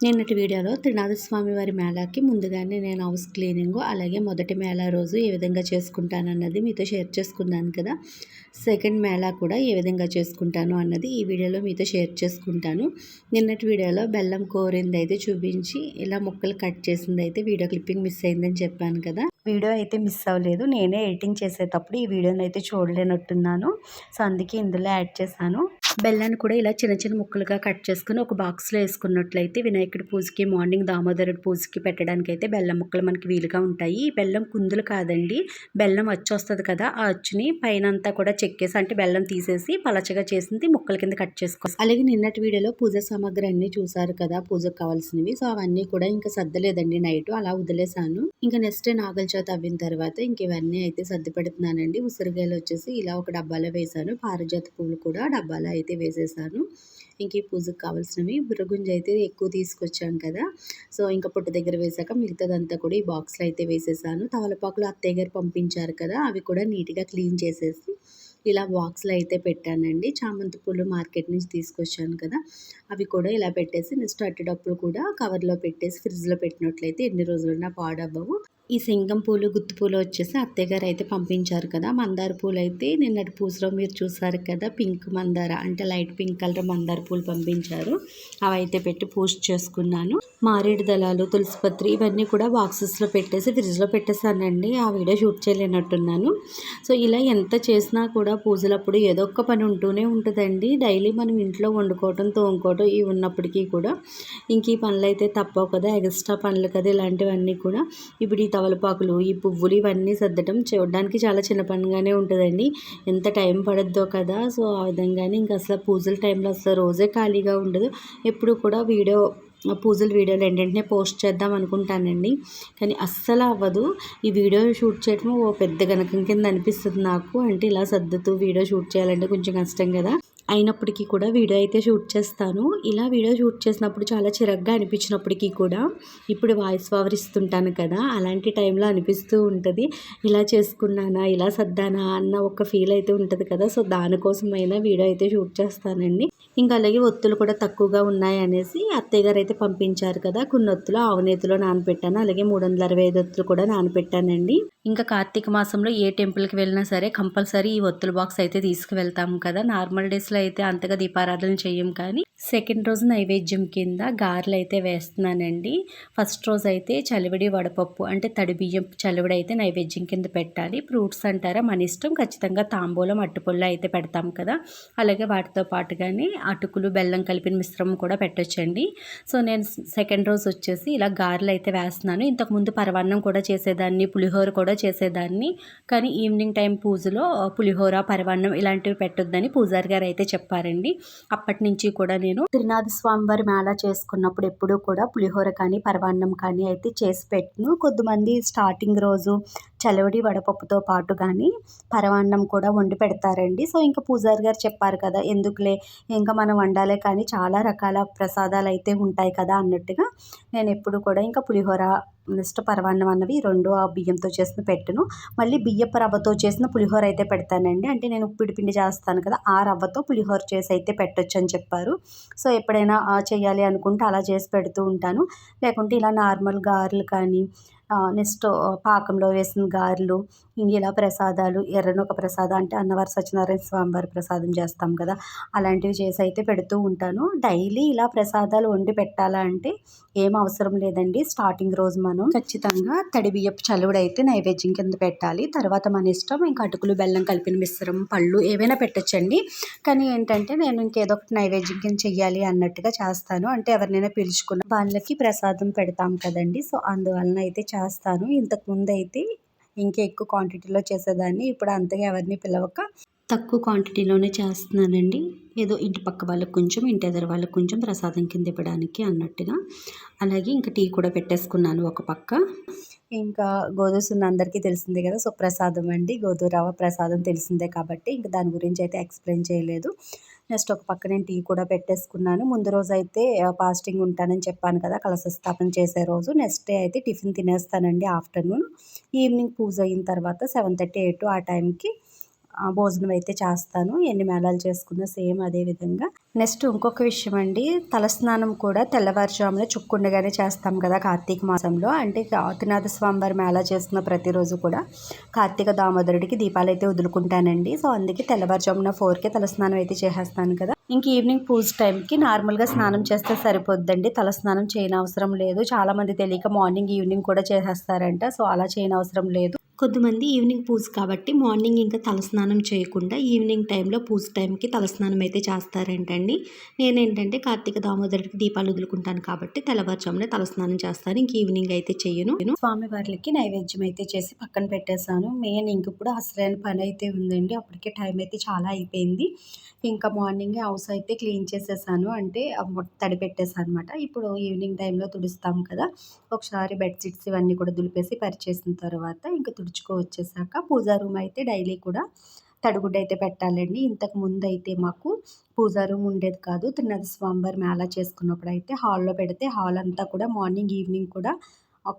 నిన్నటి వీడియోలో త్రినాథ స్వామి వారి మేళాకి ముందుగానే నేను హౌస్ క్లీనింగ్ అలాగే మొదటి మేళా రోజు ఏ విధంగా చేసుకుంటాను అన్నది మీతో షేర్ చేసుకున్నాను కదా. సెకండ్ మేళా కూడా ఏ విధంగా చేసుకుంటాను అన్నది ఈ వీడియోలో మీతో షేర్ చేసుకుంటాను. నిన్నటి వీడియోలో బెల్లం కోరింది అయితే చూపించి ఇలా ముక్కలు కట్ చేసింది అయితే వీడియో క్లిప్పింగ్ మిస్ అయిందని చెప్పాను కదా. వీడియో అయితే మిస్ అవ్వలేదు. నేనే ఎడిటింగ్ చేసేటప్పుడు ఈ వీడియోని అయితే చూడలేనట్టున్నాను. సో అందుకే ఇందులో యాడ్ చేశాను. బెల్లాన్ని కూడా ఇలా చిన్న చిన్న ముక్కలుగా కట్ చేసుకుని ఒక బాక్స్లో వేసుకున్నట్లయితే వినాయకుడి పూజకి మార్నింగ్ దామోదరుడి పూజకి పెట్టడానికి అయితే బెల్లం ముక్కలు మనకి వీలుగా ఉంటాయి. ఈ బెల్లం కుందులు కాదండి బెల్లం అచ్చు వస్తుంది కదా ఆ అచ్చుని పైన అంతా కూడా చెక్కేసి అంటే బెల్లం తీసేసి పలచగా చేసింది ముక్కల కింద కట్ చేసుకో అలాగే నిన్నటి వీడియోలో పూజ సామాగ్రి అన్ని చూసారు కదా పూజకు కావాల్సినవి. సో అవన్నీ కూడా ఇంకా సర్దలేదండి నైట్ అలా వదిలేసాను ఇంకా నెక్స్ట్ నాగల చేత అవ్విన తర్వాత ఇంక ఇవన్నీ అయితే సర్ది పెడుతున్నానండి. ఉసిరికాయలు వచ్చేసి ఇలా ఒక డబ్బాలో వేసాను పారిజాత పువ్వులు కూడా డబ్బాలో అయితే వేసేసాను. ఇంక ఈ పూజకు కావాల్సినవి బుర్రగుంజ అయితే ఎక్కువ తీసుకొచ్చాం కదా. సో ఇంకా పొట్ట దగ్గర వేసాక మిగతాదంతా కూడా ఈ బాక్స్లో అయితే వేసేసాను. తవలపాకులు అత్తయ్య గారు పంపించారు కదా అవి కూడా నీట్గా క్లీన్ చేసేసి ఇలా బాక్స్లో అయితే పెట్టానండి. చామంతి పూలు మార్కెట్ నుంచి తీసుకొచ్చాను కదా అవి కూడా ఇలా పెట్టేసి నెక్స్ట్ అట్టడప్పులు కూడా కవర్లో పెట్టేసి ఫ్రిడ్జ్లో పెట్టినట్లయితే ఎన్ని రోజులైనా పాడవ్వవు. ఈ సింగం పూలు గుత్తి పూలు వచ్చేసి అత్తయ్య గారు అయితే పంపించారు కదా. మందార పూలు అయితే నిన్నటి పూసలో మీరు చూసారు కదా పింక్ మందార అంటే లైట్ పింక్ కలర్ మందార పూలు పంపించారు. అవి అయితే పెట్టి పోస్ట్ చేసుకున్నాను. మారేడు దళాలు తులసిపత్రి ఇవన్నీ కూడా బాక్సెస్లో పెట్టేసి ఫ్రిడ్జ్లో పెట్టేశానండి. ఆ వీడియో షూట్ చేయలేనట్టున్నాను. సో ఇలా ఎంత చేసినా కూడా పూజలప్పుడు ఏదో ఒక పని ఉంటూనే ఉంటుందండి. డైలీ మనం ఇంట్లో వండుకోవటం తోముకోవటం ఇవి ఉన్నప్పటికీ కూడా ఇంక ఈ పనులు అయితే తప్పవు కదా. ఎక్స్ట్రా పనులు కదా ఇలాంటివన్నీ కూడా. ఇప్పుడు ఈ తవలపాకులు ఈ పువ్వులు ఇవన్నీ సర్దటం చూడడానికి చాలా చిన్న పనిగానే ఉంటుందండి. ఎంత టైం పడద్దో కదా. సో ఆ విధంగానే ఇంకా అసలు పూజల టైంలో అసలు రోజే ఖాళీగా ఉండదు. ఎప్పుడు కూడా వీడియో పూజల వీడియోలు ఏంటంటే పోస్ట్ చేద్దాం అనుకుంటానండి. కానీ అస్సలు అవ్వదు. ఈ వీడియో షూట్ చేయడం ఓ పెద్ద గణకం కింద అనిపిస్తుంది నాకు. అంటే ఇలా సర్దుతూ వీడియో షూట్ చేయాలంటే కొంచెం కష్టం కదా. అయినప్పటికీ కూడా వీడియో అయితే షూట్ చేస్తాను. ఇలా వీడియో షూట్ చేసినప్పుడు చాలా చిరగ్గా అనిపించినప్పటికీ కూడా ఇప్పుడు వాయిస్ ఓవర్ ఇస్తుంటాను కదా అలాంటి టైంలో అనిపిస్తూ ఉంటుంది. ఇలా చేసుకున్నానా ఇలా సర్దానా అన్న ఒక ఫీల్ అయితే ఉంటుంది కదా సో దానికోసమైనా వీడియో అయితే షూట్ చేస్తానండి. ఇంకా అలాగే ఒత్తులు కూడా తక్కువగా ఉన్నాయి అనేసి అత్తయ్య గారు అయితే పంపించారు కదా కొన్ని ఒత్తులు ఆవునేతిలో నానపెట్టాను. అలాగే మూడు వందల అరవై ఐదు ఒత్తులు కూడా నానపెట్టానండి. ఇంకా కార్తీక మాసంలో ఏ టెంపుల్కి వెళ్ళినా సరే కంపల్సరీ ఈ ఒత్తుల బాక్స్ అయితే తీసుకువెళ్తాము కదా. నార్మల్ డేస్లో అయితే అంతగా దీపారాధన చేయం కానీ సెకండ్ రోజు నైవేద్యం కింద గారెలు అయితే వేస్తున్నానండి. ఫస్ట్ రోజు అయితే చలివిడి వడపప్పు అంటే తడి బియ్యం చలివిడి అయితే నైవేద్యం కింద పెట్టాలి. ఫ్రూట్స్ అంటారా మన ఇష్టం ఖచ్చితంగా తాంబూలం అట్టుపుల్ల అయితే పెడతాం కదా. అలాగే వాటితో పాటుగానే అటుకులు బెల్లం కలిపిన మిశ్రమం కూడా పెట్టొచ్చండి. సో నేను సెకండ్ రోజు వచ్చేసి ఇలా గారెలు అయితే వేస్తున్నాను ఇంతకుముందు పరవాన్నం కూడా చేసేదాన్ని పులిహోర కూడా చేసేదాన్ని. కానీ ఈవినింగ్ టైం పూజలో పులిహోర పరవాన్నం ఇలాంటివి పెట్టొద్దని పూజారి గారు అయితే చెప్పారండి. అప్పటి నుంచి కూడా నేను త్రినాథ స్వామివారి మేళ చేసుకున్నప్పుడు ఎప్పుడూ కూడా పులిహోర కానీ పరవాన్నం కానీ అయితే చేసి పెట్టను. కొద్దిమంది స్టార్టింగ్ రోజు చలవడి వడపప్పుతో పాటు కానీ పరమాన్నం కూడా వండి పెడతారండి. సో ఇంకా పూజారి గారు చెప్పారు కదా ఎందుకులే? ఇంకా మనం వండాలే కానీ చాలా రకాల ప్రసాదాలు అయితే ఉంటాయి కదా అన్నట్టుగా నేను ఎప్పుడు కూడా ఇంకా పులిహోర నెక్స్ట్ పరమాన్నం అన్నవి రెండు ఆ బియ్యంతో చేసిన పెట్టును. మళ్ళీ బియ్యపు రవ్వతో చేసిన పులిహోర అయితే పెడతానండి. అంటే నేను ఉప్పిడి పిండి చేస్తాను కదా ఆ రవ్వతో పులిహోర చేసి అయితే పెట్టొచ్చు అని చెప్పారు. సో ఎప్పుడైనా చేయాలి అనుకుంటే అలా చేసి పెడుతూ ఉంటాను. లేకుంటే ఇలా నార్మల్ గారెలు కానీ నెక్స్ట్ పాకంలో వేసిన గారెలు ఇలా ప్రసాదాలు ఎర్రనొక ప్రసాదం అంటే అన్నవారి సత్యనారాయణ స్వామివారి ప్రసాదం చేస్తాం కదా అలాంటివి చేసి అయితే పెడుతూ ఉంటాను. డైలీ ఇలా ప్రసాదాలు వండి పెట్టాలా అంటే ఏం అవసరం లేదండి. స్టార్టింగ్ రోజు మనం ఖచ్చితంగా తడి బియ్యపు చలువుడు అయితే నైవేద్యం కింద పెట్టాలి. తర్వాత మన ఇష్టం ఇంకా అటుకులు బెల్లం కలిపిన మిశ్రం పళ్ళు ఏవైనా పెట్టచ్చండి. కానీ ఏంటంటే నేను ఇంకేదో ఒకటి నైవేద్యం కింద చెయ్యాలి అన్నట్టుగా చేస్తాను. అంటే ఎవరినైనా పిలుచుకున్న వాళ్ళకి ప్రసాదం పెడతాం కదండి. సో అందువలన అయితే చేస్తాను. ఇంతకుముందు అయితే ఇంకా ఎక్కువ క్వాంటిటీలో చేసేదాన్ని. ఇప్పుడు అంతగా ఎవరిని పిలవక తక్కువ క్వాంటిటీలోనే చేస్తున్నానండి. ఏదో ఇంటి పక్క వాళ్ళకి కొంచెం ఇంటి ఎదురు వాళ్ళకి కొంచెం ప్రసాదం కింద ఇవ్వడానికి అన్నట్టుగా. అలాగే ఇంకా టీ కూడా పెట్టేసుకున్నాను ఒక పక్క. ఇంకా గోధుమ ఉన్న అందరికీ తెలిసిందే కదా సో ప్రసాదం అండి. గోధుమ రవ్వ ప్రసాదం తెలిసిందే కాబట్టి ఇంకా దాని గురించి అయితే ఎక్స్ప్లెయిన్ చేయలేదు. నెక్స్ట్ ఒక పక్క నేను టీ కూడా పెట్టేసుకున్నాను. ముందు రోజు అయితే ఫాస్టింగ్ ఉంటానని చెప్పాను కదా కలశస్థాపన చేసే రోజు. నెక్స్ట్ డే అయితే టిఫిన్ తినేస్తానండి ఆఫ్టర్నూన్. ఈవినింగ్ పూజ అయిన తర్వాత సెవెన్ థర్టీ ఎయిట్ ఆ టైంకి భోజనం అయితే చేస్తాను. ఎన్ని మేళాలు చేసుకున్నా సేమ్ అదే విధంగా. నెక్స్ట్ ఇంకొక విషయం అండి తలస్నానం కూడా తెల్లవారుజామున చుక్కుండగానే చేస్తాం కదా కార్తీక మాసంలో. అంటే ఆతినాథ స్వామివారి మేళా చేస్తున్న ప్రతిరోజు కూడా కార్తీక దామోదరుడికి దీపాలు అయితే వదులుకుంటానండి. సో అందుకే తెల్లవారుజామున ఫోర్కే తలస్నానం అయితే చేసేస్తాను కదా. ఇంక ఈవినింగ్ పూజ టైంకి నార్మల్గా స్నానం చేస్తే సరిపోద్దండి. తలస్నానం చేయనవసరం లేదు. చాలామంది తెలియక మార్నింగ్ ఈవినింగ్ కూడా చేసేస్తారంట. సో అలా చేయనవసరం లేదు. కొంతమంది ఈవినింగ్ పూజ కాబట్టి మార్నింగ్ ఇంకా తలస్నానం చేయకుండా ఈవినింగ్ టైంలో పూజ టైంకి తలస్నానం అయితే చేస్తారేంటండి. నేనేంటంటే కార్తీక దామోదరుడికి దీపాలు వదులుకుంటాను కాబట్టి తెల్లవారుజామునే తలస్నానం చేస్తాను. ఇంక ఈవినింగ్ అయితే చెయ్యను స్వామి వారికి నైవేద్యం అయితే చేసి పక్కన పెట్టేశాను. మెయిన్ ఇంక ఇప్పుడు అసలైన పని అయితే ఉందండి. అప్పటికే టైం అయితే చాలా అయిపోయింది. ఇంకా మార్నింగ్ హౌస్ అయితే క్లీన్ చేసేసాను. అంటే తడి పెట్టేసాను అనమాట ఇప్పుడు ఈవినింగ్ టైంలో తుడుస్తాం కదా. ఒకసారి బెడ్షీట్స్ ఇవన్నీ కూడా దులిపేసి పరిచేసిన తర్వాత ఇంకా తుడుచుకోవచ్చేసాక పూజా రూమ్ అయితే డైలీ కూడా తడిగుడ్డ అయితే పెట్టాలండి. ఇంతకు ముందు అయితే మాకు పూజా రూమ్ ఉండేది కాదు. తిన్నది స్వామివారి మేళా చేసుకున్నప్పుడు అయితే హాల్లో పెడితే హాల్ అంతా కూడా మార్నింగ్ ఈవినింగ్ కూడా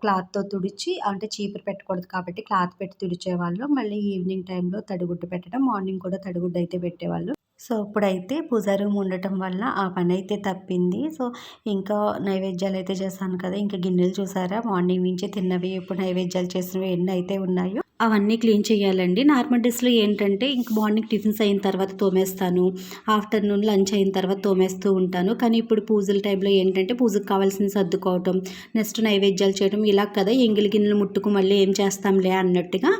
క్లాత్తో తుడిచి అంటే చీపురు పెట్టకూడదు కాబట్టి క్లాత్ పెట్టి తుడిచేవాళ్ళు. మళ్ళీ ఈవినింగ్ టైంలో తడిగుడ్డు పెట్టడం మార్నింగ్ కూడా తడిగుడ్డు అయితే పెట్టేవాళ్ళు. సో ఇప్పుడైతే పూజ రూమ్ ఉండటం వల్ల ఆ పని అయితే తప్పింది. సో ఇంకా నైవేద్యాలు అయితే చేశాను కదా ఇంకా గిన్నెలు చూసారా? మార్నింగ్ నుంచి తిన్నవి ఇప్పుడు నైవేద్యాలు చేసినవి ఎన్ని అయితే ఉన్నాయో. అవన్నీ క్లీన్ చేయాలండి. నార్మల్ డేస్లో ఏంటంటే ఇంక మార్నింగ్ టిఫిన్స్ అయిన తర్వాత తోమేస్తాను. ఆఫ్టర్నూన్ లంచ్ అయిన తర్వాత తోమేస్తూ ఉంటాను. కానీ ఇప్పుడు పూజల టైంలో ఏంటంటే పూజకు కావాల్సిన సర్దుకోవటం నెక్స్ట్ నైవేద్యాలు చేయడం ఇలా కదా ఎంగిలి గిన్నెలు ముట్టుకు మళ్ళీ ఏం చేస్తాంలే అన్నట్టుగా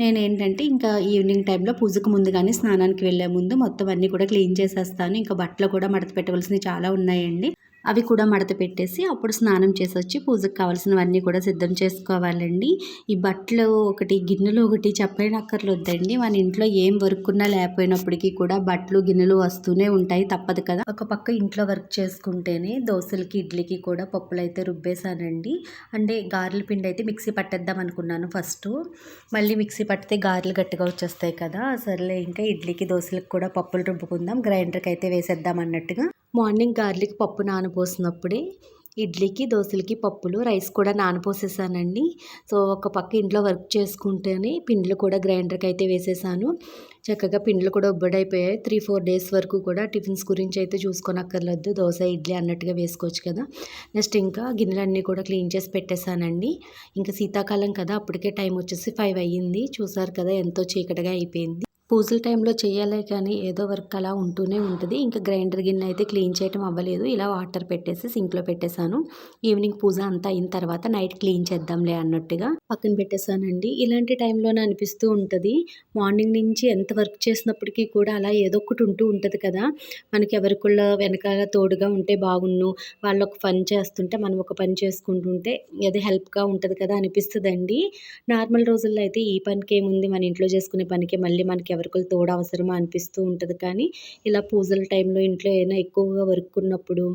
నేను ఏంటంటే ఇంకా ఈవినింగ్ టైంలో పూజకు ముందుగానే స్నానానికి వెళ్ళే ముందు మొత్తం అన్నీ కూడా క్లీన్ చేసేస్తాను. ఇంకా బట్టలు కూడా మడత పెట్టవలసినవి చాలా ఉన్నాయండి. అవి కూడా మడత పెట్టేసి అప్పుడు స్నానం చేసి వచ్చి పూజకు కావాల్సినవన్నీ కూడా సిద్ధం చేసుకోవాలండి. ఈ బట్టలు ఒకటి గిన్నెలు ఒకటి చెప్పనక్కర్లొద్దండి మన ఇంట్లో ఏం వర్క్ ఉన్నా లేకపోయినప్పటికీ కూడా బట్టలు గిన్నెలు వస్తూనే ఉంటాయి తప్పదు కదా. ఒక పక్క ఇంట్లో వర్క్ చేసుకుంటేనే దోశలకి ఇడ్లీకి కూడా పప్పులు అయితే రుబ్బేశానండి. అంటే గారెల పిండి అయితే మిక్సీ పట్టేద్దాం అనుకున్నాను ఫస్ట్. మళ్ళీ మిక్సీ పట్టితే గారెలు గట్టిగా వచ్చేస్తాయి కదా. సర్లే ఇంకా ఇడ్లీకి దోశలకు కూడా పప్పులు రుబ్బుకుందాం. గ్రైండర్కి అయితే వేసేద్దాం అన్నట్టుగా. మార్నింగ్ గార్లిక్ పప్పు నానపోసినప్పుడే ఇడ్లీకి దోశలకి పప్పులు రైస్ కూడా నానపోసేసానండి సో ఒక పక్క ఇంట్లో వర్క్ చేసుకుంటేనే పిండిలు కూడా గ్రైండర్కి అయితే వేసేసాను. చక్కగా పిండ్లు కూడా ఉబ్బడైపోయాయి. త్రీ ఫోర్ డేస్ వరకు కూడా టిఫిన్స్ గురించి అయితే చూసుకోనక్కర్లేదు. దోశ ఇడ్లీ అన్నట్టుగా వేసుకోవచ్చు కదా. నెక్స్ట్ ఇంకా గిన్నెలన్నీ కూడా క్లీన్ చేసి పెట్టేశానండి ఇంకా శీతాకాలం కదా అప్పటికే టైం వచ్చేసి ఫైవ్ అయ్యింది. చూసారు కదా ఎంతో చీకటిగా అయిపోయింది. పూజల టైంలో చేయాలి కానీ ఏదో వర్క్ అలా ఉంటూనే ఉంటుంది. ఇంకా గ్రైండర్ గిన్నె అయితే క్లీన్ చేయటం అవ్వలేదు. ఇలా వాటర్ పెట్టేసి సింక్లో పెట్టేశాను. ఈవినింగ్ పూజ అంతా అయిన తర్వాత నైట్ క్లీన్ చేద్దాంలే అన్నట్టుగా పక్కన పెట్టేశానండి. ఇలాంటి టైంలోనే అనిపిస్తూ ఉంటుంది. మార్నింగ్ నుంచి ఎంత వర్క్ చేసినప్పటికీ కూడా అలా ఏదో ఒకటి ఉంటూ ఉంటుంది కదా. మనకి ఎవరికుள்ள వెనకాల తోడుగా ఉంటే బాగున్ను. వాళ్ళు ఒక పని చేస్తుంటే మనం ఒక పని చేసుకుంటుంటే ఏదో హెల్ప్గా ఉంటుంది కదా అనిపిస్తుందండి. నార్మల్ రోజుల్లో అయితే ఈ పనికి ఏముంది మన ఇంట్లో చేసుకునే పనికి మళ్ళీ మనకి ఎవరికైనా తోడు అవసరమా అనిపిస్తూ ఉంటుంది. కానీ ఇలా పూజల టైంలో ఇంట్లో ఏదైనా ఎక్కువగా వర్క్ ఉన్నప్పుడు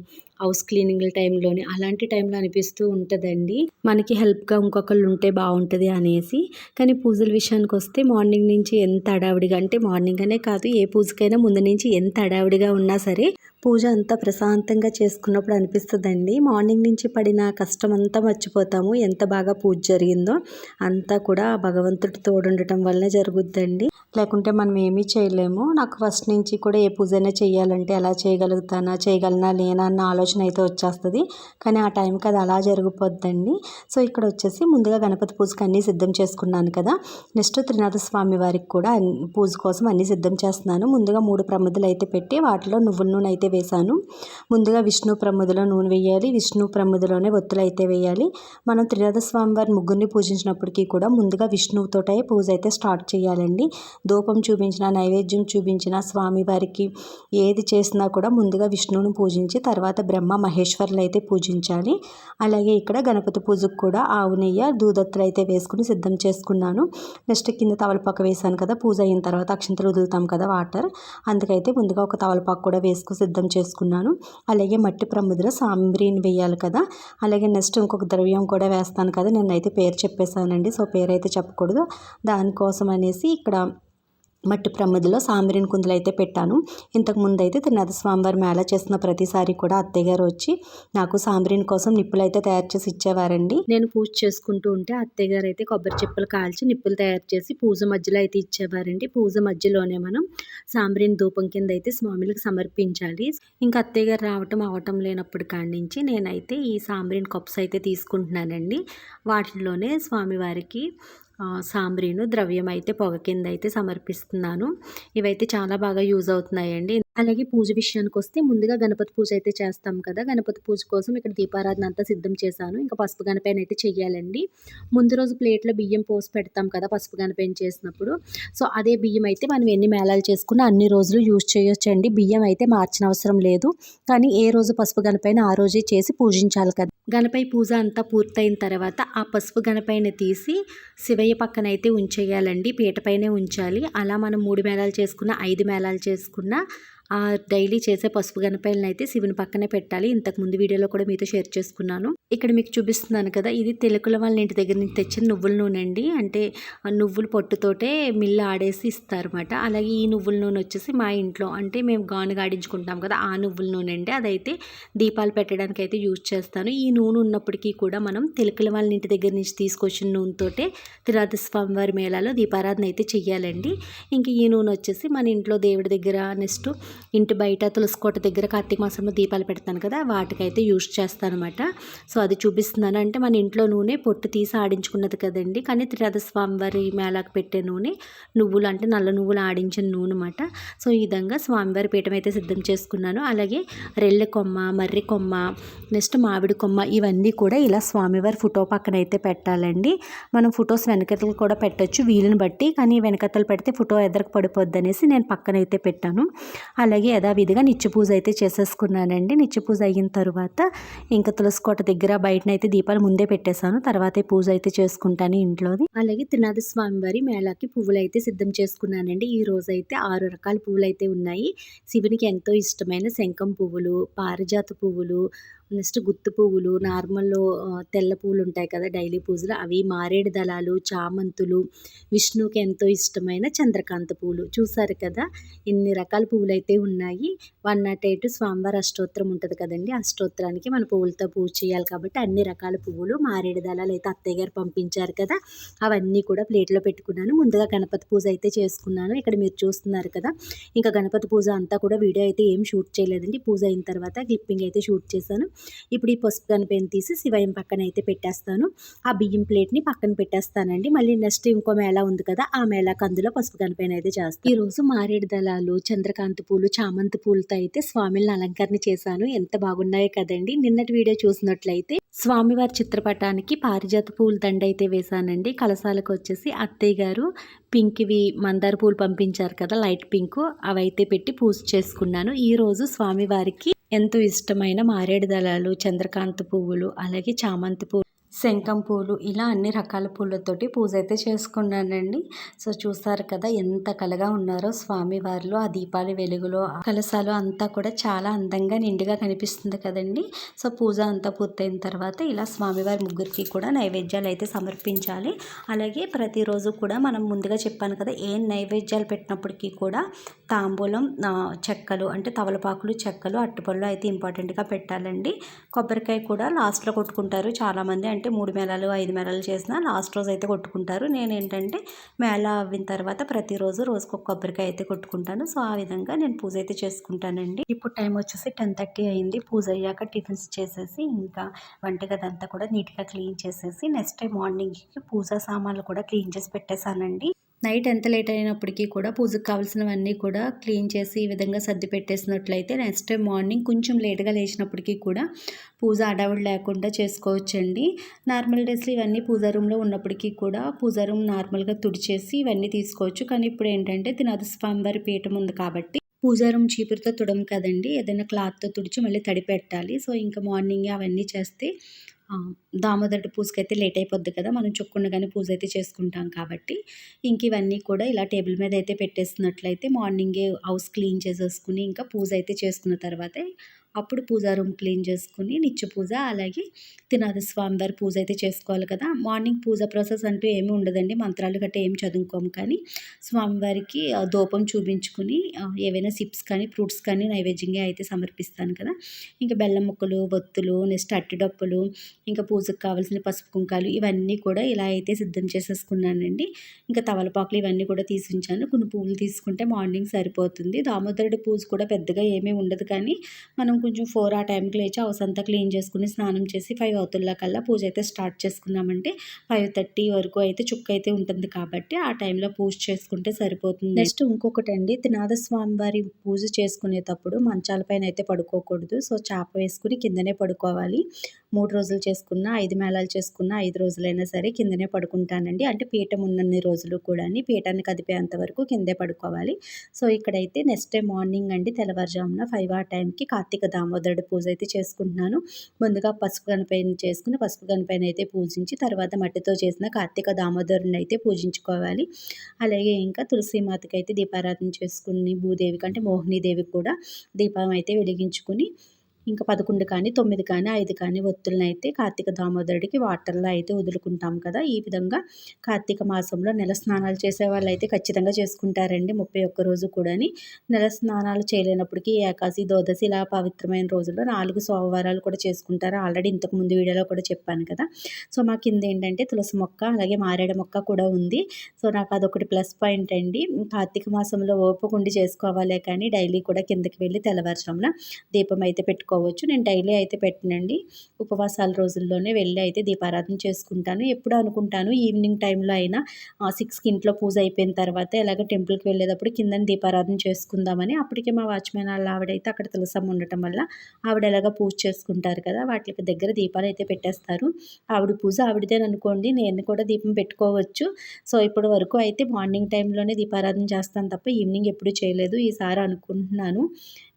హౌస్ క్లీనింగ్ల టైంలోని అలాంటి టైంలో అనిపిస్తూ ఉంటుందండి. మనకి హెల్ప్గా ఇంకొకళ్ళు ఉంటే బాగుంటుంది అనేసి. కానీ పూజల విషయానికి వస్తే మార్నింగ్ నుంచి ఎంత అడావిడిగా అంటే మార్నింగ్ అనే కాదు ఏ పూజకైనా ముందు నుంచి ఎంత అడావిడిగా ఉన్నా సరే పూజ అంతా ప్రశాంతంగా చేసుకున్నప్పుడు అనిపిస్తుందండి. మార్నింగ్ నుంచి పడిన కష్టం అంతా మర్చిపోతాము. ఎంత బాగా పూజ జరిగిందో అంతా కూడా భగవంతుడి తోడుండటం వల్లనే జరుగుద్దండి. లేకుంటే మనం ఏమీ చేయలేము. నాకు ఫస్ట్ నుంచి కూడా ఏ పూజ అయినా చేయాలంటే ఎలా చేయగలుగుతానా చేయగలనా లేనా అన్న ఆలోచన అయితే వచ్చేస్తుంది. కానీ ఆ టైంకి అది అలా జరిగిపోద్దండి. సో ఇక్కడ వచ్చేసి ముందుగా గణపతి పూజకి అన్నీ సిద్ధం చేసుకున్నాను కదా. నెక్స్ట్ త్రినాథ స్వామి వారికి కూడా పూజ కోసం అన్నీ సిద్ధం చేస్తున్నాను. ముందుగా మూడు ప్రమిదలు అయితే పెట్టి వాటిలో నువ్వుల నూనె అయితే వేశాను. ముందుగా విష్ణు ప్రమిదలో నూనె వేయాలి. విష్ణు ప్రమిదలోనే ఒత్తులు అయితే వేయాలి. మనం త్రినాథ స్వామి వారి ముగ్గురిని పూజించినప్పటికీ కూడా ముందుగా విష్ణువుతోటే పూజ అయితే స్టార్ట్ చేయాలండి. ధూపం చూపించిన నైవేద్యం చూపించిన స్వామివారికి ఏది చేసినా కూడా ముందుగా విష్ణువుని పూజించి తర్వాత బ్రహ్మ మహేశ్వర్లు అయితే పూజించాలి. అలాగే ఇక్కడ గణపతి పూజకు కూడా ఆవు నెయ్యి దూదత్తులు అయితే వేసుకుని సిద్ధం చేసుకున్నాను. నెక్స్ట్ కింద తవలపాకు వేసాను కదా పూజ అయిన తర్వాత అక్షంతలు వదులుతాం కదా వాటర్. అందుకైతే ముందుగా ఒక తవలపాకు కూడా వేసుకుని సిద్ధం చేసుకున్నాను. అలాగే మట్టి ప్రమిదిలో సాంబ్రీని వేయాలి కదా. అలాగే నెక్స్ట్ ఇంకొక ద్రవ్యం కూడా వేస్తాను కదా నేనైతే పేరు చెప్పేశానండి. సో పేరు అయితే చెప్పకూడదు. దానికోసం అనేసి ఇక్కడ మట్టి ప్రమిదిలో సాంబ్రీన్ కుందులు అయితే పెట్టాను. ఇంతకు ముందు అయితే త్రినాథ స్వామివారి మేళ చేసిన ప్రతిసారి కూడా అత్తయ్య గారు వచ్చి నాకు సాంబ్రీన్ కోసం నిప్పులు అయితే తయారు చేసి ఇచ్చేవారండి. నేను పూజ చేసుకుంటూ ఉంటే అత్తయ్య గారు అయితే కొబ్బరి చెప్పులు కాల్చి నిప్పులు తయారు చేసి పూజ మధ్యలో అయితే ఇచ్చేవారండి. పూజ మధ్యలోనే మనం సాంబ్రీన్ ధూపం కింద అయితే స్వామిలకు సమర్పించాలి. ఇంకా అత్తయ్య గారు రావటం అవటం లేనప్పుడు కాడి నుంచి నేనైతే ఈ సాంబ్రీన్ కప్స్ అయితే తీసుకుంటున్నానండి. వాటిలోనే స్వామివారికి సాంబ్రీను ద్రవ్యం అయితే పొగ కింద అయితే సమర్పిస్తున్నాను. ఇవైతే చాలా బాగా యూజ్ అవుతున్నాయండి. అలాగే పూజ విషయానికి వస్తే ముందుగా గణపతి పూజ అయితే చేస్తాం కదా. గణపతి పూజ కోసం ఇక్కడ దీపారాధన అంతా సిద్ధం చేశాను. ఇంకా పసుపు గణపైన అయితే చెయ్యాలండి. ముందు రోజు ప్లేట్లో బియ్యం పోసి పెడతాం కదా పసుపు గణపైన చేసినప్పుడు. సో అదే బియ్యం అయితే మనం ఎన్ని మేళాలు చేసుకున్నా అన్ని రోజులు యూజ్ చేయొచ్చండి. బియ్యం అయితే మార్చిన అవసరం లేదు. కానీ ఏ రోజు పసుపు గణపైన ఆ రోజే చేసి పూజించాలి కదా. గణపై పూజ అంతా పూర్తయిన తర్వాత ఆ పసుపు గణపైన తీసి శివయ్య పక్కన అయితే ఉంచేయాలండి పీటపైనే ఉంచాలి. అలా మనం మూడు మేళాలు చేసుకున్న ఐదు మేళాలు చేసుకున్న డైలీ చేసే పసుపు గణపైలను అయితే శివుని పక్కనే పెట్టాలి. ఇంతకు ముందు వీడియోలో కూడా మీతో షేర్ చేసుకున్నాను. ఇక్కడ మీకు చూపిస్తున్నాను కదా ఇది తెలుగుల వాళ్ళ ఇంటి దగ్గర నుంచి తెచ్చిన నువ్వుల నూనె అండి. అంటే నువ్వుల పొట్టుతోటే మిల్లు ఆడేసి ఇస్తారన్నమాట. అలాగే ఈ నువ్వుల నూనె వచ్చేసి మా ఇంట్లో అంటే మేము గానుగా ఆడించుకుంటాం కదా ఆ నువ్వుల నూనె అండి. అదైతే దీపాలు పెట్టడానికి అయితే యూజ్ చేస్తాను. ఈ నూనె ఉన్నప్పటికీ కూడా మనం తెలుగుల వాళ్ళ ఇంటి దగ్గర నుంచి తీసుకొచ్చిన నూనెతోటే తిరాత స్వామివారి మేళాలో దీపారాధన అయితే చెయ్యాలండి. ఇంక ఈ నూనె వచ్చేసి మన ఇంట్లో దేవుడి దగ్గర నెక్స్ట్ ఇంటి బయట తులసికోట దగ్గర కార్తీక మాసంలో దీపాలు పెడతాను కదా వాటికైతే యూజ్ చేస్తాను అనమాట సో అది చూపిస్తున్నాను. అంటే మన ఇంట్లో నూనె పొట్టు తీసి ఆడించుకున్నది కదండి. కానీ త్రిరథ స్వామివారి మేళాకు పెట్టే నూనె నువ్వులు అంటే నల్ల నువ్వులు ఆడించిన నూనె అనమాట సో ఈ విధంగా స్వామివారి పీఠం అయితే సిద్ధం చేసుకున్నాను. అలాగే రెల్లె కొమ్మ మర్రి కొమ్మ నెక్స్ట్ మామిడి కొమ్మ ఇవన్నీ కూడా ఇలా స్వామివారి ఫోటో పక్కన అయితే పెట్టాలండి. మనం ఫొటోస్ వెనకతలు కూడా పెట్టచ్చు వీలుని బట్టి. కానీ వెనకతలు పెడితే ఫోటో ఎదరకు పడిపోద్ది అనేసి నేను పక్కన అయితే పెట్టాను. అలాగే యథావిధిగా నిత్య పూజ అయితే చేసేసుకున్నానండి. నిత్య పూజ అయిన తర్వాత ఇంకా తులసికోట దగ్గర బయటనైతే దీపాలు ముందే పెట్టేశాను. తర్వాత పూజ అయితే చేసుకుంటాను ఇంట్లోది. అలాగే త్రినాథ స్వామి వారి మేళాకి పువ్వులు అయితే సిద్ధం చేసుకున్నానండి. ఈ రోజు అయితే ఆరు రకాల పువ్వులు అయితే ఉన్నాయి. శివునికి ఎంతో ఇష్టమైన శంఖం పువ్వులు పారిజాత పువ్వులు నెక్స్ట్ గుత్తు పువ్వులు నార్మల్ తెల్ల పువ్వులు ఉంటాయి కదా డైలీ పూజలు అవి మారేడు దళాలు చామంతులు విష్ణుకి ఎంతో ఇష్టమైన చంద్రకాంత పువ్వులు. చూసారు కదా? ఇన్ని రకాల పువ్వులు అయితే ఉన్నాయి. వన్ నాట్ ఎయిట్ స్వామివారి అష్టోత్తరం ఉంటుంది కదండి. అష్టోత్తరానికి మన పువ్వులతో పూజ చేయాలి కాబట్టి అన్ని రకాల పువ్వులు మారేడు దళాలు అయితే అత్తయ్య గారు పంపించారు కదా? అవన్నీ కూడా ప్లేట్లో పెట్టుకున్నాను. ముందుగా గణపతి పూజ అయితే చేసుకున్నాను. ఇక్కడ మీరు చూస్తున్నారు కదా? ఇంకా గణపతి పూజ అంతా కూడా వీడియో అయితే ఏం షూట్ చేయలేదండి. పూజ అయిన తర్వాత క్లిప్పింగ్ అయితే షూట్ చేశాను. ఇప్పుడు ఈ పసుపు కనిపైన తీసి శివయం పక్కన అయితే పెట్టేస్తాను. ఆ బియ్యం ప్లేట్ని పక్కన పెట్టేస్తానండి. మళ్ళీ నెక్స్ట్ ఇంకో మేళ ఉంది కదా ఆ మేళకు అందులో పసుపు కనిపైన అయితే చేస్తాను. ఈరోజు మారేడు దళాలు చంద్రకాంతి పూలు చామంతి పూలతో అయితే స్వామిని అలంకరణ చేశాను. ఎంత బాగున్నాయో కదండి. నిన్నటి వీడియో చూసినట్లయితే స్వామివారి చిత్రపటానికి పారిజాత పూల దండ అయితే వేశానండి. కలసాలకు వచ్చేసి అత్తయ్య గారు పింక్వి మందార పూలు పంపించారు కదా లైట్ పింక్. అవైతే పెట్టి పూజ చేసుకున్నాను. ఈరోజు స్వామివారికి ఎంతో ఇష్టమైన మారేడు దళాలు చంద్రకాంత పువ్వులు అలాగే చామంతి పువ్వులు శంఖం పూలు ఇలా అన్ని రకాల పూలతోటి పూజ అయితే చేసుకున్నానండి. సో చూస్తారు కదా ఎంత కలగా ఉన్నారో స్వామివారిలో ఆ దీపాల వెలుగులో కలసాలు అంతా కూడా చాలా అందంగా నిండుగా కనిపిస్తుంది కదండి. సో పూజ అంతా పూర్తయిన తర్వాత ఇలా స్వామివారి ముగ్గురికి కూడా నైవేద్యాలు అయితే సమర్పించాలి. అలాగే ప్రతిరోజు కూడా మనం ముందుగా చెప్పాను కదా ఏ నైవేద్యాలు పెట్టినప్పటికీ కూడా తాంబూలం చెక్కలు అంటే తవలపాకులు చెక్కలు అట్టుపళ్ళు అయితే ఇంపార్టెంట్గా పెట్టాలండి. కొబ్బరికాయ కూడా లాస్ట్లో కొట్టుకుంటారు చాలామంది అంటే మూడు మేళాలు ఐదు మేళాలు చేసినా లాస్ట్ రోజు అయితే కొట్టుకుంటారు. నేను ఏంటంటే మేళా అవ్విన తర్వాత ప్రతిరోజు రోజుకు ఒక కొబ్బరికాయ అయితే కొట్టుకుంటాను. సో ఆ విధంగా నేను పూజ అయితే చేసుకుంటానండి. ఇప్పుడు టైం వచ్చేసి టెన్ థర్టీ అయింది. పూజ అయ్యాక టిఫిన్స్ చేసేసి ఇంకా వంటగది అంతా కూడా నీట్గా క్లీన్ చేసేసి నెక్స్ట్ టైం మార్నింగ్కి పూజా సామాన్లు కూడా క్లీన్ చేసి పెట్టేశానండి. నైట్ ఎంత లేట్ అయినప్పటికీ కూడా పూజకు కావాల్సినవన్నీ కూడా క్లీన్ చేసి ఈ విధంగా సర్ది పెట్టేసినట్లయితే నెక్స్ట్ డే మార్నింగ్ కొంచెం లేట్గా లేచినప్పటికీ కూడా పూజ అడవుడు లేకుండా చేసుకోవచ్చండి. నార్మల్ డేస్లో ఇవన్నీ పూజా రూమ్లో ఉన్నప్పటికీ కూడా పూజా రూమ్ నార్మల్గా తుడిచేసి ఇవన్నీ తీసుకోవచ్చు. కానీ ఇప్పుడు ఏంటంటే తినదు స్వామివారి పీఠం ఉంది కాబట్టి పూజారం చీపురుతో తుడం కదండి. ఏదైనా క్లాత్తో తుడిచి మళ్ళీ తడి పెట్టాలి. సో ఇంకా మార్నింగే అవన్నీ చేస్తే దామోదరటి పూజకైతే లేట్ అయిపోద్ది కదా. మనం చొక్కుండగానే పూజ అయితే చేసుకుంటాం కాబట్టి. ఇంక ఇవన్నీ కూడా ఇలా టేబుల్ మీద అయితే పెట్టేస్తున్నట్లయితే మార్నింగే హౌస్ క్లీన్ చేసేసుకుని ఇంకా పూజ అయితే చేసుకున్న తర్వాతే అప్పుడు పూజా రూమ్ క్లీన్ చేసుకుని నిత్య పూజ అలాగే తినాద స్వామివారి పూజ అయితే చేసుకోవాలి కదా. మార్నింగ్ పూజ ప్రాసెస్ అంటూ ఏమీ ఉండదండి. మంత్రాలు గట్రా ఏం చదువుకోము కానీ స్వామివారికి ఆ, ధూపం చూపించుకుని ఏవైనా సిప్స్ కానీ ఫ్రూట్స్ కానీ నైవేద్యంగా అయితే సమర్పిస్తాను కదా. ఇంకా బెల్లం ముక్కలు ఒత్తులు నెక్స్ట్ అట్టిడప్పులు ఇంకా పూజకు కావాల్సిన పసుపు కుంకాలు ఇవన్నీ కూడా ఇలా అయితే సిద్ధం చేసేసుకున్నానండి. ఇంకా తవలపాకులు ఇవన్నీ కూడా తీసి ఉంచాను కొన్ని పువ్వులు తీసుకుంటే మార్నింగ్ సరిపోతుంది. దామోదరుడి పూజ కూడా పెద్దగా ఏమీ ఉండదు కానీ మనం కొంచెం ఫోర్ ఆ టైంకి లేచి హౌస్ అంతా క్లీన్ చేసుకుని స్నానం చేసి ఫైవ్ అవుతుల్లా కల్లా పూజ అయితే స్టార్ట్ చేసుకున్నామంటే ఫైవ్ థర్టీ వరకు అయితే చుక్క అయితే ఉంటుంది కాబట్టి ఆ టైంలో పూజ చేసుకుంటే సరిపోతుంది. నెక్స్ట్ ఇంకొకటి అండి త్రినాథ స్వామి వారి పూజ చేసుకునేటప్పుడు మంచాలపైన అయితే పడుకోకూడదు. సో చేప వేసుకుని కిందనే పడుకోవాలి. మూడు రోజులు చేసుకున్న ఐదు మేళాలు చేసుకున్న ఐదు రోజులైనా సరే కిందనే పడుకుంటానండి. అంటే పీఠం ఉన్నన్ని రోజులు కూడా పీఠాన్ని కదిపేంత వరకు కిందే పడుకోవాలి. సో ఇక్కడైతే నెక్స్ట్ డే మార్నింగ్ అండి తెల్లవారుజామున ఫైవ్ ఆ టైంకి కార్తీక దామోదరుడు పూజ అయితే చేసుకుంటున్నాను. ముందుగా పసుపు గణపైన చేసుకుని పసుపు గణపైన అయితే పూజించి తర్వాత మట్టితో చేసిన కార్తీక దామోదరుని అయితే పూజించుకోవాలి. అలాగే ఇంకా తులసీమాతకి అయితే దీపారాధన చేసుకుని భూదేవికి అంటే మోహినీదేవికి కూడా దీపం అయితే వెలిగించుకుని ఇంకా పదకొండు కానీ తొమ్మిది కానీ ఐదు కానీ ఒత్తులను అయితే కార్తీక దామోదరుడికి వాటర్లో అయితే వదులుకుంటాం కదా. ఈ విధంగా కార్తీక మాసంలో నెల స్నానాలు చేసే వాళ్ళు అయితే ఖచ్చితంగా చేసుకుంటారండి ముప్పై ఒక్క రోజు కూడాని. నెల స్నానాలు చేయలేనప్పటికీ ఏకాశి దోదశి ఇలా పవిత్రమైన రోజుల్లో నాలుగు సోమవారాలు కూడా చేసుకుంటారు. ఆల్రెడీ ఇంతకు ముందు వీడియోలో కూడా చెప్పాను కదా. సో మా కింద ఏంటంటే తులసి మొక్క అలాగే మారేడు మొక్క కూడా ఉంది. సో నాకు అదొకటి ప్లస్ పాయింట్ అండి. కార్తీక మాసంలో ఓపుకుండి చేసుకోవాలే కానీ డైలీ కూడా కిందకి వెళ్ళి తెల్లవారుజామున దీపం అయితే పెట్టుకోవచ్చు నేను డైలీ అయితే పెట్టనండి. ఉపవాసాల రోజుల్లోనే వెళ్ళి అయితే దీపారాధన చేసుకుంటాను. ఎప్పుడు అనుకుంటాను ఈవినింగ్ టైంలో అయినా సిక్స్కి ఇంట్లో పూజ అయిపోయిన తర్వాత ఎలాగ టెంపుల్కి వెళ్ళేటప్పుడు కింద దీపారాధన చేసుకుందామని అప్పటికే మా వాచ్మెన్ వాళ్ళ ఆవిడైతే అక్కడ తులసమ్మ ఉండటం వల్ల ఆవిడ ఎలాగ పూజ చేసుకుంటారు కదా వాటికి దగ్గర దీపాలు అయితే పెట్టేస్తారు. ఆవిడ పూజ ఆవిడదేననుకోండి నేను కూడా దీపం పెట్టుకోవచ్చు. సో ఇప్పటి వరకు అయితే మార్నింగ్ టైంలోనే దీపారాధన చేస్తాను తప్ప ఈవినింగ్ ఎప్పుడు చేయలేదు. ఈసారి అనుకుంటున్నాను.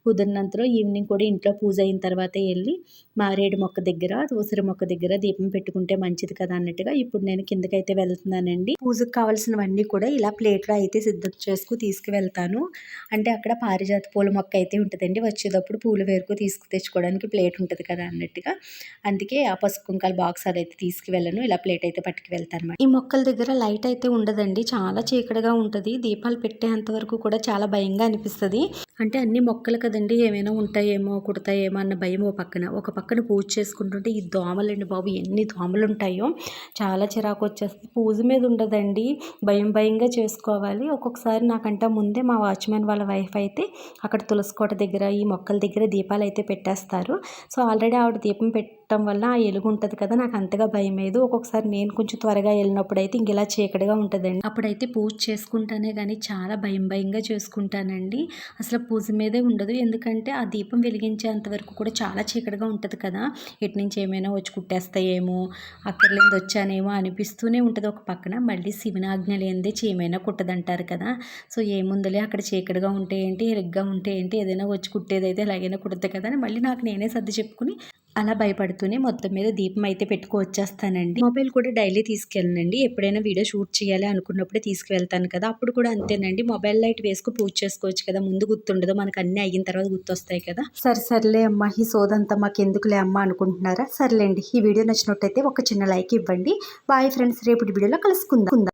కుదిరినంతలో ఈవినింగ్ కూడా ఇంట్లో పూజ అయిన తర్వాత వెళ్ళి మారేడు మొక్క దగ్గర ఉసిరి మొక్క దగ్గర దీపం పెట్టుకుంటే మంచిది కదా అన్నట్టుగా ఇప్పుడు నేను కిందకైతే వెళ్తున్నానండి. పూజకు కావాల్సినవన్నీ కూడా ఇలా ప్లేట్లో అయితే సిద్ధం చేసుకు తీసుకువెళ్తాను. అంటే అక్కడ పారిజాత పూల మొక్క అయితే ఉంటుందండి. వచ్చేటప్పుడు పూలు వేరుకు తీసుకు తెచ్చుకోవడానికి ప్లేట్ ఉంటుంది కదా అన్నట్టుగా. అందుకే ఆ పసుపు కుంకాల బాక్స్ అదైతే తీసుకువెళ్ళను. ఇలా ప్లేట్ అయితే పట్టుకు వెళ్తాను ఈ మొక్కల దగ్గర లైట్ అయితే ఉండదండి. చాలా చీకటిగా ఉంటుంది. దీపాలు పెట్టేంత వరకు కూడా చాలా భయంగా అనిపిస్తుంది. అంటే అన్ని మొక్కలు కదండి ఏమైనా ఉంటాయేమో కుడతాయేమో అన్న భయం ఓ పక్కన. ఒక పక్కన పూజ చేసుకుంటుంటే ఈ దోమలండి బాబు ఎన్ని దోమలు ఉంటాయో చాలా చిరాకు వచ్చేస్తుంది పూజ మీద ఉండదండి. భయం భయంగా చేసుకోవాలి. ఒక్కొక్కసారి నాకంటే ముందే మా వాచ్మెన్ వాళ్ళ వైఫ్ అయితే అక్కడ తులసికోట దగ్గర ఈ మొక్కల దగ్గర దీపాలు అయితే పెట్టేస్తారు. సో ఆల్రెడీ ఆవిడ దీపం పెట్టి పెట్టడం వల్ల ఆ ఎలుగు ఉంటుంది కదా నాకు అంతగా భయం లేదు. ఒక్కొక్కసారి నేను కొంచెం త్వరగా వెళ్ళినప్పుడు అయితే ఇంక ఇలా చీకటిగా ఉంటుందండి. అప్పుడైతే పూజ చేసుకుంటానే కానీ చాలా భయం భయంగా చేసుకుంటానండి. అసలు పూజ మీదే ఉండదు. ఎందుకంటే ఆ దీపం వెలిగించేంత వరకు కూడా చాలా చీకటిగా ఉంటుంది కదా. ఎటు నుంచి ఏమైనా వచ్చి కుట్టేస్తాయేమో అక్కడ లేనిది వచ్చానేమో అనిపిస్తూనే ఉంటుంది ఒక పక్కన. మళ్ళీ శివనాజ్ఞ లేనిదే చీమైనా కుట్టదంటారు కదా. సో ఏముందలే అక్కడ చీకటిగా ఉంటే ఏంటి ఎరుగ్గా ఉంటే ఏంటి ఏదైనా వచ్చి కుట్టేదైతే ఎలాగైనా కుడుతుంది కదా అని మళ్ళీ నాకు నేనే సర్ది చెప్పుకుని అలా భయపడుతూనే మొత్తం మీద దీపం అయితే పెట్టుకు వచ్చేస్తానండి. మొబైల్ కూడా డైలీ తీసుకెళ్ళనండి. ఎప్పుడైనా వీడియో షూట్ చేయాలి అనుకున్నప్పుడే తీసుకువెళ్తాను కదా. అప్పుడు కూడా అంతేనండి. మొబైల్ లైట్ వేసుకు పూజ చేసుకోవచ్చు కదా. ముందు గుర్తుండదు. మనకు అన్ని అయిన తర్వాత గుర్తొస్తాయి కదా. సరే సర్లే అమ్మ. ఈ సోదంతా మాకు ఎందుకులే అమ్మ అనుకుంటున్నారా? సర్లేండి. ఈ వీడియో నచ్చినట్టయితే ఒక చిన్న లైక్ ఇవ్వండి. Bye friends. రేపటి వీడియోలో కలుసుకుందాం.